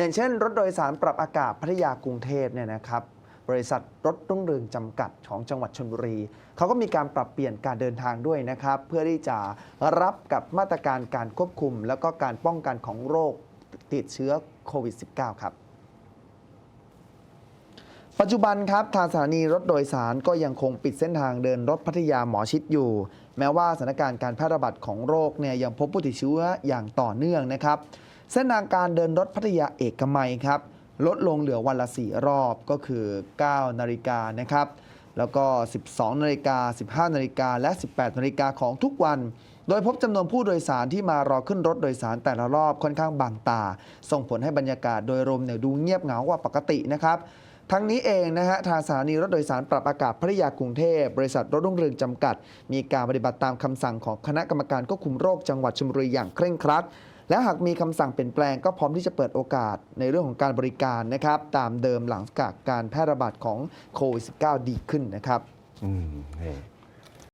อย่างเช่น รถโดยสารปรับอากาศพัทยากรุงเทพเนี่ยนะครับบริษัทรถรุ่งเรืองจำกัดของจังหวัดชลบุรีเขาก็มีการปรับเปลี่ยนการเดินทางด้วยนะครับ เพื่อที่จะรับกับมาตรการการควบคุม แล้วก็การป้องกันของโรคติดเชื้อโควิด -19 ครับปัจจุบันครับทางสถานีรถโดยสารก็ยังคงปิดเส้นทางเดินรถพัทยาหมอชิดอยู่ แม้ว่าสถานการณ์การแพร่ระบาดของโรคเนี่ยยังพบผู้ติดเชื้ออย่างต่อเนื่องนะครับ เส้นทางการเดินรถพัทยาเอกมัยครับ ลดลงเหลือวันละ 4 รอบก็คือ 9 นาฬิกานะครับ แล้วก็ 12 นาฬิกา 15 นาฬิกา และ 18 นาฬิกาของทุกวัน โดยพบจำนวนผู้โดยสารที่มารอขึ้นรถโดยสารแต่ละรอบค่อนข้างบางตา ส่งผลให้บรรยากาศโดยรวมเนี่ยดูเงียบเหงากว่าปกตินะครับทั้งนี้เองนะฮะทางสถานีรถโดยสารปรับอากาศพัทยากรุงเทพบริษัทรถรุ่งเรืองจำกัด มีการปฏิบัติตามคำสั่งของคณะกรรมการควบคุมโรคจังหวัดชลบุรีอย่างเคร่งครัด และหากมีคำสั่งเปลี่ยนแปลงก็พร้อมที่จะเปิดโอกาสในเรื่องของการบริการนะครับตามเดิมหลังจากการแพร่ระบาดของโควิด -19 ดีขึ้นนะครับอืม